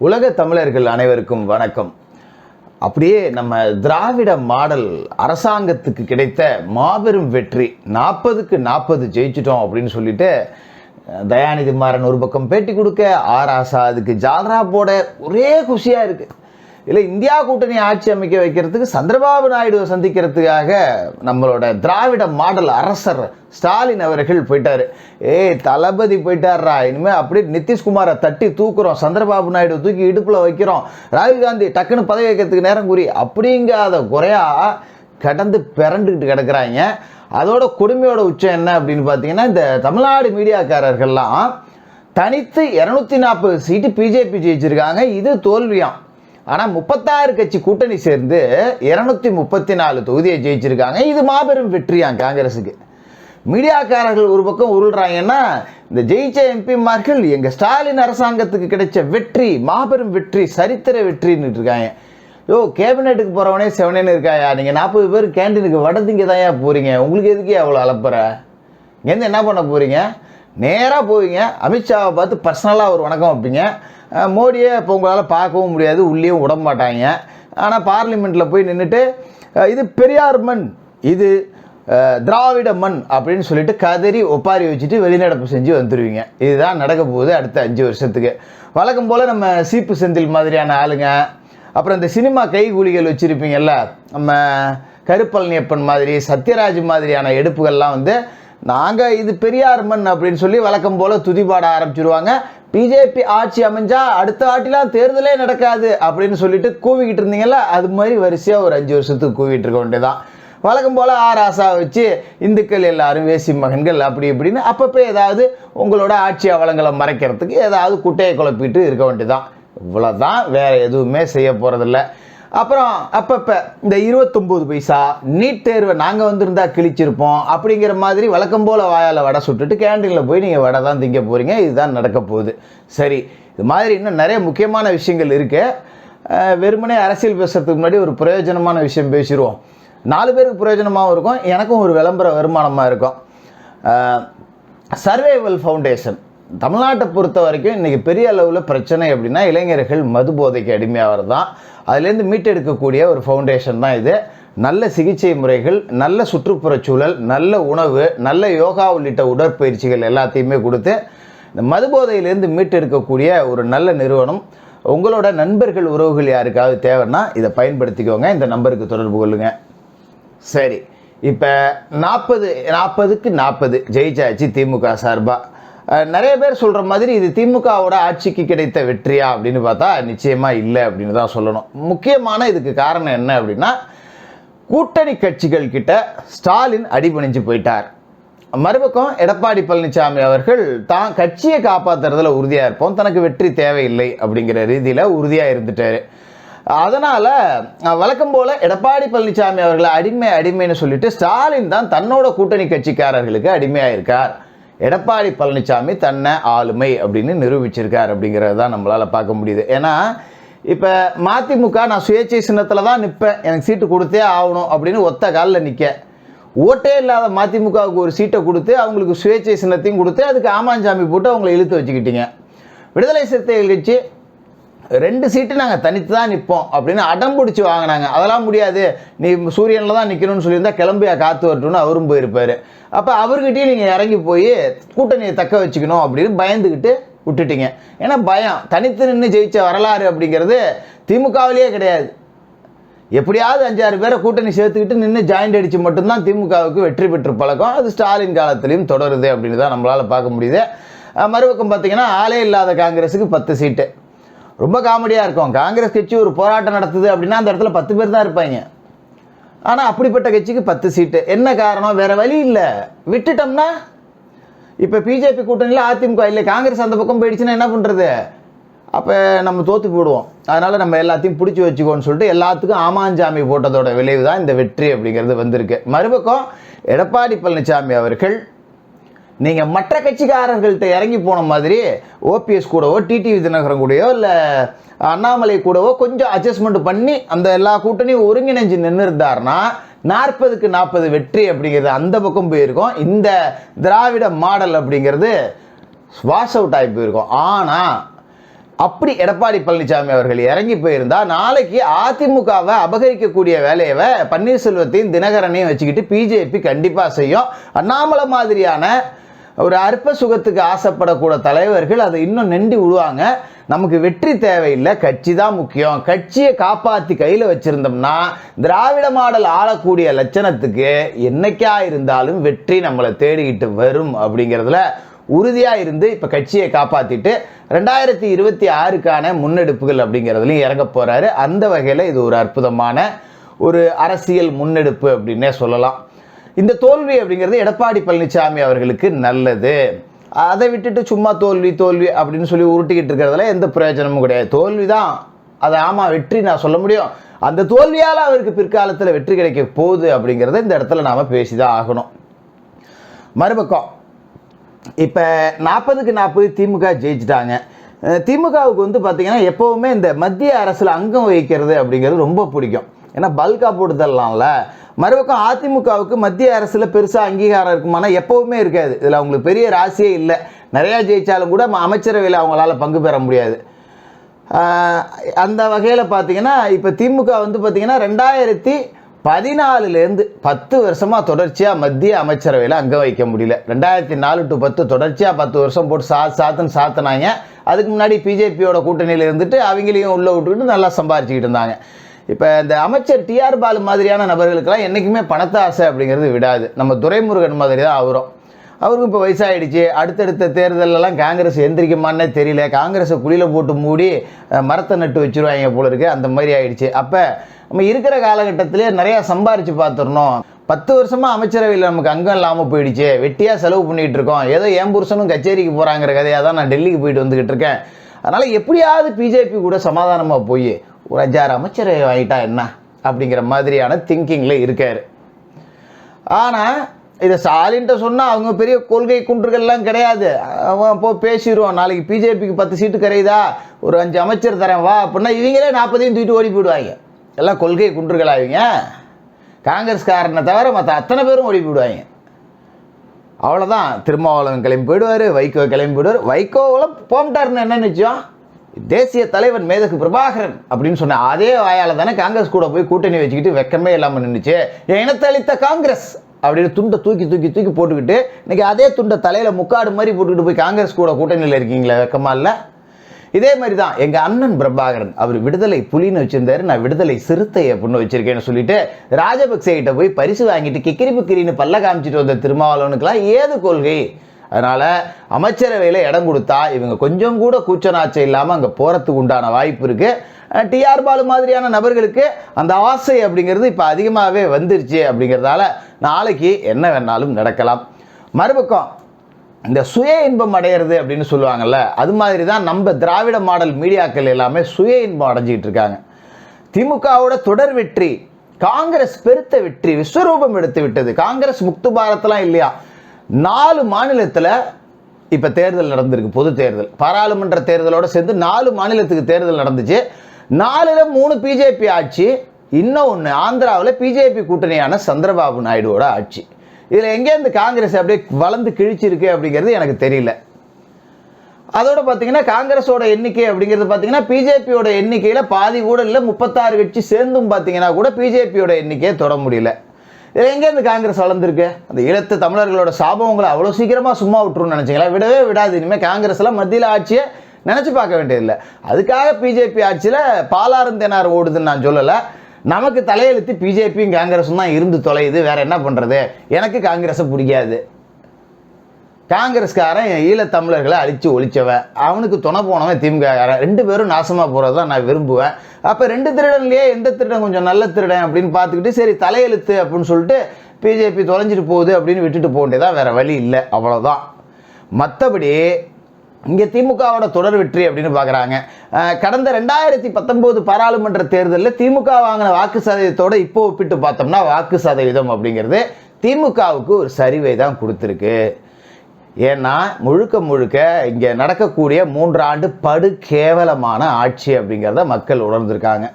உலக தமிழர்கள் அனைவருக்கும் வணக்கம். அப்படியே நம்ம திராவிட மாடல் அரசாங்கத்துக்கு கிடைத்த மாபெரும் வெற்றி நாற்பதுக்கு நாற்பது ஜெயிச்சிட்டோம் அப்படின்னு சொல்லிட்டு தயாநிதி மாறன் ஒரு பக்கம் பேட்டி கொடுக்க ஆர் ஆசா அதுக்கு ஜால்ரா போட ஒரே குஷியாக இருக்குது இல்லை இந்தியா கூட்டணி ஆட்சி அமைக்க வைக்கிறதுக்கு சந்திரபாபு நாயுடுவை சந்திக்கிறதுக்காக நம்மளோட திராவிட மாடல் அரசர் ஸ்டாலின் அவர்கள் போயிட்டார். ஏய் தளபதி போயிட்டாரா இனிமேல் அப்படியே நிதிஷ்குமாரை தட்டி தூக்குறோம். சந்திரபாபு நாயுடு தூக்கி இடுப்பில் வைக்கிறோம். ராகுல் காந்தி டக்குன்னு பதவி வைக்கிறதுக்கு நேரம் கூறி அப்படிங்காத குறையா கடந்து பிறண்டுக்கிட்டு கிடக்குறாங்க. அதோட கொடுமையோட உச்சம் என்ன அப்படின்னு பார்த்தீங்கன்னா இந்த தமிழ்நாடு மீடியாக்காரர்கள்லாம் தனித்து இரநூத்தி நாற்பது சீட்டு பிஜேபி ஜெயிச்சிருக்காங்க. இது தோல்வியாம். ஆனால் முப்பத்தாறு கட்சி கூட்டணி சேர்ந்து இரநூத்தி முப்பத்தி நாலு தொகுதியை ஜெயிச்சிருக்காங்க. இது மாபெரும் வெற்றியாம் காங்கிரஸுக்கு மீடியாக்காரர்கள் ஒரு பக்கம் உருள்றாங்கன்னா இந்த ஜெயிச்ச எம்பிமார்கள் எங்கள் ஸ்டாலின் அரசாங்கத்துக்கு கிடைச்ச வெற்றி மாபெரும் வெற்றி சரித்திர வெற்றின்னு இருக்காங்க. யோ கேபினெட்டுக்கு போகிறவனே செவனேன்னு இருக்காயா? நீங்கள் நாற்பது பேர் கேண்டீனுக்கு வடதிங்க தான்யா போகிறீங்க உங்களுக்கு எதுக்கே அவ்வளோ அலப்புற? இங்கேருந்து என்ன பண்ண போகிறீங்க நேராக போவீங்க. அமித்ஷாவை பார்த்து பர்சனலாக ஒரு வணக்கம் வைப்பீங்க. மோடியை இப்போ உங்களால் பார்க்கவும் முடியாது உள்ளேயும் விட மாட்டாங்க. ஆனால் பார்லிமெண்ட்டில் போய் நின்றுட்டு இது பெரியார் மண் இது திராவிட மண் அப்படின்னு சொல்லிட்டு கதறி ஒப்பாரி வச்சுட்டு வெளிநடப்பு செஞ்சு வந்துடுவீங்க இதுதான் நடக்க போகுது அடுத்த அஞ்சு வருஷத்துக்கு. வழக்கம் போல் நம்ம சீப்பு செந்தில் மாதிரியான ஆளுங்க அப்புறம் இந்த சினிமா கைகூலிகள் வச்சுருப்பீங்கல்ல நம்ம கருப்பழனியப்பன் மாதிரி சத்யராஜ் மாதிரியான எடுப்புகள்லாம் வந்து நாங்கள் இது பெரியார் மண் அப்படின்னு சொல்லி வழக்கம் போல் துதிபாட ஆரம்பிச்சிருவாங்க. பிஜேபி ஆட்சி அமைஞ்சா அடுத்த ஆட்டிலாம் தேர்தலே நடக்காது அப்படின்னு சொல்லிட்டு கூவிக்கிட்டு இருந்தீங்கல்ல அது மாதிரி வரிசையாக ஒரு அஞ்சு வருஷத்துக்கு கூவிட்டு இருக்க வேண்டியதான் வழக்கம் போல் ஆர் ஆசா வச்சு இந்துக்கள் எல்லாரும் வேசி மகன்கள் அப்படி இப்படின்னு அப்பப்போ ஏதாவது உங்களோட ஆட்சி அவலங்களை மறைக்கிறதுக்கு ஏதாவது குட்டையை குழப்பிட்டு இருக்க வேண்டியதான் இவ்வளோதான் வேறு எதுவுமே செய்ய போகிறதில்ல அப்புறம் அப்பப்போ இந்த இருபத்தொம்போது பைசா நீட் தேர்வை நாங்கள் வந்திருந்தா கிழிச்சிருப்போம் அப்படிங்கிற மாதிரி வழக்கம் போல் வாயால் வடை சுட்டுட்டு கேண்டீனில் போய் நீங்கள் வடை தான் திங்க போகிறீங்க இதுதான் நடக்க போகுது. சரி இது மாதிரி இன்னும் நிறைய முக்கியமான விஷயங்கள் இருக்குது வெறுமனே அரசியல் பேசுகிறதுக்கு முன்னாடி ஒரு பிரயோஜனமான விஷயம் பேசிடுவோம். நாலு பேருக்கு பிரயோஜனமாகவும் இருக்கும் எனக்கும் ஒரு விளம்பர வருமானமாக இருக்கும். Survival foundation. தமிழ்நாட்டை பொறுத்த வரைக்கும் இன்றைக்கி பெரிய அளவில் பிரச்சனை அப்படின்னா இளைஞர்கள் மது போதைக்கு அடிமையாகிறது தான். அதுலேருந்து மீட்டெடுக்கக்கூடிய ஒரு ஃபவுண்டேஷன் தான் இது. நல்ல சிகிச்சை முறைகள் நல்ல சுற்றுப்புறச்சூழல் நல்ல உணவு நல்ல யோகா உள்ளிட்ட உடற்பயிற்சிகள் எல்லாத்தையுமே கொடுத்து இந்த மது போதையிலேருந்து மீட்டெடுக்கக்கூடிய ஒரு நல்ல நிறுவனம். உங்களோட நண்பர்கள் உறவுகள் யாருக்காவது தேவைன்னா இதை பயன்படுத்திக்கோங்க. இந்த நம்பருக்கு தொடர்பு கொள்ளுங்கள் சரி இப்போ நாற்பது நாற்பதுக்கு நாற்பது ஜெயிச்சாச்சு திமுக சார்பாக நிறைய பேர் சொல்கிற மாதிரி இது திமுகவோட ஆட்சிக்கு கிடைத்த வெற்றியா அப்படின்னு பார்த்தா நிச்சயமாக இல்லை அப்படின்னு தான் சொல்லணும். முக்கியமான இதுக்கு காரணம் என்ன அப்படின்னா கூட்டணி கட்சிகள் கிட்ட ஸ்டாலின் அடிபணிஞ்சு போயிட்டார். மறுபக்கம் எடப்பாடி பழனிசாமி அவர்கள் தான் கட்சியை காப்பாற்றுறதுல உறுதியாக இருப்போம் தனக்கு வெற்றி தேவையில்லை அப்படிங்கிற ரீதியில் உறுதியாக இருந்துட்டார். அதனால் வழக்கம் போல் எடப்பாடி பழனிசாமி அவர்களை அடிமை அடிமைன்னு சொல்லிட்டு ஸ்டாலின் தான் தன்னோட கூட்டணி கட்சிக்காரர்களுக்கு அடிமையாக இருக்கார் எடப்பாடி பழனிசாமி தன்னை ஆளுமை அப்படின்னு நிரூபிச்சிருக்கார் அப்படிங்கிறது தான் நம்மளால் பார்க்க முடியுது. ஏன்னா இப்போ மதிமுக நான் சுயேட்சை சின்னத்தில் தான் நிற்பேன் எனக்கு சீட்டு கொடுத்தே ஆகணும் அப்படின்னு ஒத்த காலில் நிற்க ஓட்டே இல்லாத மதிமுகவுக்கு ஒரு சீட்டை கொடுத்து அவங்களுக்கு சுயேட்சை சின்னத்தையும் கொடுத்து அதுக்கு ஆமாஞ்சாமி போட்டு அவங்கள இழுத்து வச்சுக்கிட்டீங்க. விடுதலை சிறுத்தைகள் கட்சி ரெண்டு சீட்டு நாங்கள் தனித்து தான் நிற்போம் அப்படின்னு அடம் பிடிச்சி வாங்கினாங்க. அதெல்லாம் முடியாது. நீ சூரியனில் தான் நிற்கணும்னு சொல்லியிருந்தா கிளம்பியா காற்று வரட்டும்னு அவரும் போயிருப்பார். அப்போ அவர்கிட்டயும் நீங்கள் இறங்கி போய் கூட்டணியை தக்க வச்சுக்கணும் அப்படின்னு பயந்துக்கிட்டு விட்டுட்டீங்க. ஏன்னா பயம். தனித்து நின்று ஜெயித்த வரலாறு அப்படிங்கிறது திமுகவிலேயே கிடையாது. எப்படியாவது அஞ்சாறு பேரை கூட்டணி சேர்த்துக்கிட்டு நின்று ஜாயிண்ட் அடித்து மட்டும்தான் திமுகவுக்கு வெற்றி பெற்று பழக்கம். அது ஸ்டாலின் காலத்திலையும் தொடருது அப்படின்னு தான் நம்மளால் பார்க்க முடியுது. மறுபக்கம் பார்த்தீங்கன்னா ஆளே இல்லாத காங்கிரஸுக்கு பத்து சீட்டு ரொம்ப காமெடியாக இருக்கும். காங்கிரஸ் கட்சி ஒரு போராட்டம் நடத்துது அப்படின்னா அந்த இடத்துல பத்து பேர் தான் இருப்பாங்க. ஆனால் அப்படிப்பட்ட கட்சிக்கு பத்து சீட்டு. என்ன காரணம்? வேறு வழி இல்லை. விட்டுட்டோம்னா? இப்போ பிஜேபி கூட்டணியில் அதிமுக இல்லை காங்கிரஸ் அந்த பக்கம் போயிடுச்சுன்னா என்ன பண்ணுறது அப்போ நம்ம தோற்று போடுவோம். அதனால் நம்ம எல்லாத்தையும் பிடிச்சி வச்சுக்கோன்னு சொல்லிட்டு எல்லாத்துக்கும் ஆமாஞ்சாமி போட்டதோட விளைவு தான் இந்த வெற்றி அப்படிங்கிறது வந்திருக்கு. மறுபக்கம் எடப்பாடி பழனிசாமி அவர்கள் நீங்கள் மற்ற கட்சிக்காரர்கள்ட்ட இறங்கி போன மாதிரி ஓபிஎஸ் கூடவோ டிடிவி தினகரன் கூடயோ இல்லை அண்ணாமலை கூடவோ கொஞ்சம் அட்ஜஸ்ட்மெண்ட் பண்ணி அந்த எல்லா கூட்டணியும் ஒருங்கிணைஞ்சு நின்று இருந்தாருன்னா நாற்பதுக்கு நாற்பது வெற்றி அப்படிங்கிறது அந்த பக்கம் போயிருக்கோம். இந்த திராவிட மாடல் அப்படிங்கிறது வாஷ் அவுட் ஆகி போயிருக்கும். ஆனால் அப்படி எடப்பாடி பழனிசாமி அவர்கள் இறங்கி போயிருந்தா நாளைக்கு அதிமுகவை அபகரிக்கக்கூடிய வேலையை பன்னீர்செல்வத்தையும் தினகரனையும் வச்சுக்கிட்டு பிஜேபி கண்டிப்பாக செய்யும். அண்ணாமலை மாதிரியான ஒரு அற்ப சுகத்துக்கு ஆசைப்படக்கூட தலைவர்கள் அதை இன்னும் நெண்டி விடுவாங்க. நமக்கு வெற்றி தேவையில்லை கட்சி தான் முக்கியம். கட்சியை காப்பாற்றி கையில் வச்சுருந்தோம்னா திராவிட மாடல் ஆளக்கூடிய லட்சணத்துக்கு என்னைக்கா இருந்தாலும் வெற்றி நம்மளை தேடிக்கிட்டு வரும் அப்படிங்கிறதுல உறுதியாக இருந்து இப்போ கட்சியை காப்பாற்றிட்டு ரெண்டாயிரத்தி இருபத்தி ஆறுக்கான முன்னெடுப்புகள் அப்படிங்கிறதுலையும் இறங்க போகிறாரு அந்த வகையில் இது ஒரு அற்புதமான ஒரு அரசியல் முன்னெடுப்பு அப்படின்னே சொல்லலாம். இந்த தோல்வி அப்படிங்கிறது எடப்பாடி பழனிசாமி அவர்களுக்கு நல்லது. அதை விட்டுட்டு சும்மா தோல்வி தோல்வி அப்படின்னு சொல்லி உருட்டிக்கிட்டு இருக்கிறதுல எந்த பிரயோஜனமும் கிடையாது. தோல்வி தான் அது ஆமாம் வெற்றி நான் சொல்ல முடியும். அந்த தோல்வியால் அவருக்கு பிற்காலத்தில் வெற்றி கிடைக்க போகுது அப்படிங்கிறத இந்த இடத்துல நாம் பேசி தான் ஆகணும். மறுபக்கம். இப்போ நாற்பதுக்கு நாற்பது திமுக ஜெயிச்சிட்டாங்க. திமுகவுக்கு வந்து பார்த்திங்கன்னா எப்போவுமே இந்த மத்திய அரசில் அங்கம் வகிக்கிறது அப்படிங்கிறது ரொம்ப பிடிக்கும். ஏன்னா பல்காக போட்டு தரலாம்ல மறுபக்கம் அதிமுகவுக்கு மத்திய அரசில் பெருசாக அங்கீகாரம் இருக்குமானா எப்போவுமே இருக்காது. இதில் அவங்களுக்கு பெரிய ராசியே இல்லை. நிறையா ஜெயித்தாலும் கூட அமைச்சரவையில் அவங்களால பங்கு பெற முடியாது. அந்த வகையில் பார்த்தீங்கன்னா இப்போ திமுக வந்து பார்த்தீங்கன்னா ரெண்டாயிரத்தி பதினாலுலேருந்து பத்து வருஷமாக தொடர்ச்சியாக மத்திய அமைச்சரவையில் அங்க வைக்க முடியல. ரெண்டாயிரத்தி நாலு டு பத்து தொடர்ச்சியாக பத்து வருஷம் போட்டு சா சாத்துன்னு சாத்தினாங்க. அதுக்கு முன்னாடி பிஜேபியோட கூட்டணியில் இருந்துட்டு அவங்களையும் உள்ளே விட்டுக்கிட்டு நல்லா சம்பாரிச்சுக்கிட்டு இருந்தாங்க. இப்போ இந்த அமைச்சர் டிஆர் பாலு மாதிரியான நபர்களுக்கெல்லாம் என்றைக்குமே பணத்தை ஆசை அப்படிங்கிறது விடாது. நம்ம துரைமுருகன் மாதிரி தான் அவரும். அவருக்கும் இப்போ வயசாயிடுச்சு. அடுத்தடுத்த தேர்தலெல்லாம் காங்கிரஸ் எந்திரிக்குமான்னே தெரியல. காங்கிரஸை குழியில் போட்டு மூடி மரத்தை நட்டு வச்சிருவாங்க போல இருக்குது அந்த மாதிரி ஆகிடுச்சு அப்போ நம்ம இருக்கிற காலகட்டத்திலே நிறையா சம்பாரித்து பார்த்துடணும். பத்து வருஷமாக அமைச்சரவையில் நமக்கு அங்கம் இல்லாமல் போயிடுச்சு. வெட்டியாக செலவு பண்ணிகிட்டு இருக்கோம். ஏதோ என் புருஷனும் கச்சேரிக்கு போகிறாங்கிற கதையாக தான் நான் டெல்லிக்கு போயிட்டு வந்துக்கிட்டு இருக்கேன். அதனால் எப்படியாவது பிஜேபி கூட சமாதானமாக போய் ஒரு அஞ்சாறு அமைச்சர் ஆகிட்டா என்ன? அப்படிங்கிற மாதிரியான திங்கிங்கில் இருக்கார். ஆனால் இதை ஸ்டாலின்ட்ட சொன்னால் அவங்க பெரிய கொள்கை குன்றுகள்லாம் கிடையாது. அவன் அப்போது பேசிடுவோம் நாளைக்கு பிஜேபிக்கு பத்து சீட்டு கரையுதா? ஒரு அஞ்சு அமைச்சர் தரேன் வா அப்படின்னா இவங்களே நாற்பதையும் தூக்கிட்டு ஓடி போயிடுவாங்க. எல்லாம் கொள்கை குன்றுகள் ஆவீங்க காங்கிரஸ்காரனை தவிர மற்ற அத்தனை பேரும் ஓடி போயிடுவாங்க. அவ்வளோதான் திருமாவளவன் கிளம்பி போயிடுவார் வைகோ கிளம்பி போயிடுவார். வைகோவில் போம்ட்டாருன்னு என்ன நிச்சயம் தேசிய தலைவன் மேதகு பிரபாகரன் அப்படின்னு சொன்ன அதே வாயால் தானே காங்கிரஸ் கூட போய் கூட்டணி வச்சுக்கிட்டு வெக்கமே இல்லாமல் நின்றுச்சு என் இனத்தை அளித்த காங்கிரஸ்? அப்படின்னு துண்டை தூக்கி தூக்கி தூக்கி போட்டுக்கிட்டு இன்னைக்கு அதே துண்டை தலையில் முக்காடு மாதிரி போட்டுக்கிட்டு போய் காங்கிரஸ் கூட கூட்டணியில் இருக்கீங்களே வெக்கமா இல்லை? இதே மாதிரி தான் எங்கள் அண்ணன் பிரபாகரன் அவர் விடுதலை புலின்னு வச்சிருந்தார் நான் விடுதலை சிறுத்தை அப்படின்னு வச்சிருக்கேன்னு சொல்லிட்டு ராஜபக்சே கிட்ட போய் பரிசு வாங்கிட்டு கிக்கிரி பிக்கிரின்னு பல்ல காமிச்சிட்டு வந்த திருமாவளவனுக்கெல்லாம் ஏது கொள்கை? அதனால் அமைச்சரவையில் இடம் கொடுத்தா இவங்க கொஞ்சம் கூட கூச்சநாச்சை இல்லாமல் அங்கே போகிறதுக்கு உண்டான வாய்ப்பு இருக்குது டிஆர் பாலு மாதிரியான நபர்களுக்கு அந்த ஆசை அப்படிங்கிறது இப்போ அதிகமாகவே வந்துருச்சு அப்படிங்கிறதால நாளைக்கு என்ன வேணாலும் நடக்கலாம். மறுபக்கம் இந்த சுய இன்பம் அடையிறது அப்படின்னு சொல்லுவாங்கல்ல அது மாதிரி தான் நம்ம திராவிட மாடல் மீடியாக்கள் எல்லாமே சுய இன்பம் அடைஞ்சிக்கிட்டு இருக்காங்க. திமுகவோட தொடர் வெற்றி காங்கிரஸ் பெருத்த வெற்றி விஸ்வரூபம் எடுத்து விட்டது. காங்கிரஸ் முக்து பாரத்லாம் இல்லையா? நாலு மாநிலத்தில் இப்போ தேர்தல் நடந்திருக்கு பொது தேர்தல். பாராளுமன்ற தேர்தலோட சேர்ந்து நாலு மாநிலத்துக்கு தேர்தல் நடந்துச்சு. நாலில் மூணு பிஜேபி ஆட்சி இன்னும் ஒன்று ஆந்திராவில் பிஜேபி கூட்டணியான சந்திரபாபு நாயுடுவோட ஆட்சி. இதில் எங்கேருந்து காங்கிரஸ் அப்படியே வளர்ந்து கிழிச்சிருக்கு அப்படிங்கிறது எனக்கு தெரியல. அதோட பார்த்தீங்கன்னா காங்கிரஸோட எண்ணிக்கை அப்படிங்கிறது பார்த்தீங்கன்னா பிஜேபியோட எண்ணிக்கையில் பாதி கூட இல்லை முப்பத்தாறு கட்சி சேர்ந்தும் பார்த்தீங்கன்னா கூட பிஜேபியோட எண்ணிக்கையை தொட முடியல. இதில் எங்கேருந்து காங்கிரஸ் வளர்ந்துருக்கு? அந்த இழுத்து தமிழர்களோட சாபம் உங்களை அவ்வளோ சீக்கிரமாக சும்மா விட்டுருன்னு நினச்சிங்களா? விடவே விடாது. இனிமேல் காங்கிரஸ்லாம் மத்தியில் ஆட்சியை நினச்சி பார்க்க வேண்டியதில்லை. அதுக்காக பிஜேபி ஆட்சியில் பாலாரும் தேனார் ஓடுதுன்னு நான் சொல்லலை. நமக்கு தலையெழுத்து பிஜேபியும் காங்கிரஸும் தான் இருந்து தொலையுது. வேறு என்ன பண்ணுறது எனக்கு காங்கிரஸை பிடிக்காது. காங்கிரஸ்காரன் ஈழத்தமிழர்களை அழித்து ஒழிச்சவன் அவனுக்கு துணை போனவன் திமுககாரன். ரெண்டு பேரும் நாசமாக போகிறது தான் நான் விரும்புவேன். அப்போ ரெண்டு திருடன்லையே எந்த திருடன் கொஞ்சம் நல்ல திருடன் அப்படின்னு பார்த்துக்கிட்டு சரி தலையெழுத்து அப்படின்னு சொல்லிட்டு பிஜேபி தொலைஞ்சிட்டு போகுது அப்படின்னு விட்டுட்டு போக வேறு வழி இல்லை. அவ்வளோதான் மற்றபடி இங்கே திமுகவோட தொடர் வெற்றி அப்படின்னு பார்க்குறாங்க கடந்த ரெண்டாயிரத்தி பத்தொம்போது பாராளுமன்ற தேர்தலில் திமுக வாங்கின வாக்கு சதவீதத்தோடு இப்போ ஒப்பிட்டு பார்த்தோம்னா வாக்கு சதவீதம் அப்படிங்கிறது திமுகவுக்கு ஒரு சரிவை தான் கொடுத்துருக்கு. ஏன்னா முழுக்க முழுக்க இங்கே நடக்கக்கூடிய மூன்றாண்டு படு கேவலமான ஆட்சி அப்படிங்கிறத மக்கள் உணர்ந்திருக்காங்க.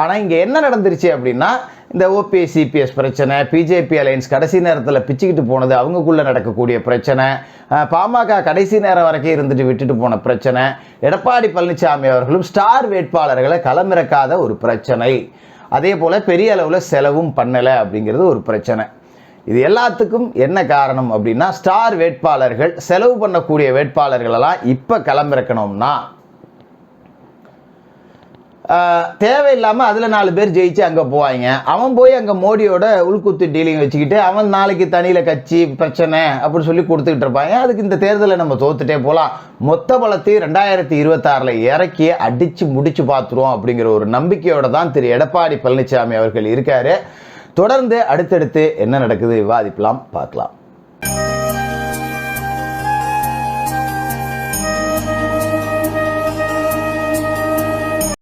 ஆனால் இங்கே என்ன நடந்துருச்சு அப்படின்னா இந்த ஓபிஎஸ் சிபிஎஸ் பிரச்சனை பிஜேபி அலையன்ஸ் கடைசி நேரத்தில் பிச்சுக்கிட்டு போனது அவங்களுக்குள்ளே நடக்கக்கூடிய பிரச்சனை பாமக கடைசி நேரம் வரைக்கும் இருந்துட்டு விட்டுட்டு போன பிரச்சனை எடப்பாடி பழனிசாமி அவர்களும் ஸ்டார் வேட்பாளர்களை களமிறக்காத ஒரு பிரச்சனை. அதே போல் பெரிய அளவில் செலவும் பண்ணலை அப்படிங்கிறது ஒரு பிரச்சனை. இது எல்லாத்துக்கும் என்ன காரணம் அப்படின்னா ஸ்டார் வேட்பாளர்கள் செலவு பண்ணக்கூடிய வேட்பாளர்களெல்லாம் இப்போ களமிறக்கணும்னா தேவையில்லாமல் அதில் நாலு பேர் ஜெயிச்சு அங்கே போவாங்க. அவன் போய் அங்கே மோடியோட உள்குத்து டீலிங் வச்சுக்கிட்டு அவன் நாளைக்கு தனியில் கட்சி பிரச்சனை அப்படின்னு சொல்லி கொடுத்துக்கிட்டு இருப்பாங்க. அதுக்கு இந்த தேர்தலை நம்ம தோத்துட்டே போகலாம் மொத்த பலத்தையும் ரெண்டாயிரத்தி இருபத்தாறில் இறக்கி அடித்து முடித்து பார்த்துருவோம் அப்படிங்கிற ஒரு நம்பிக்கையோடு தான் திரு எடப்பாடி பழனிசாமி அவர்கள் இருக்காரு. தொடர்ந்து அடுத்தடுத்து என்ன நடக்குது? விவாதிக்கலாம் பார்க்கலாம்.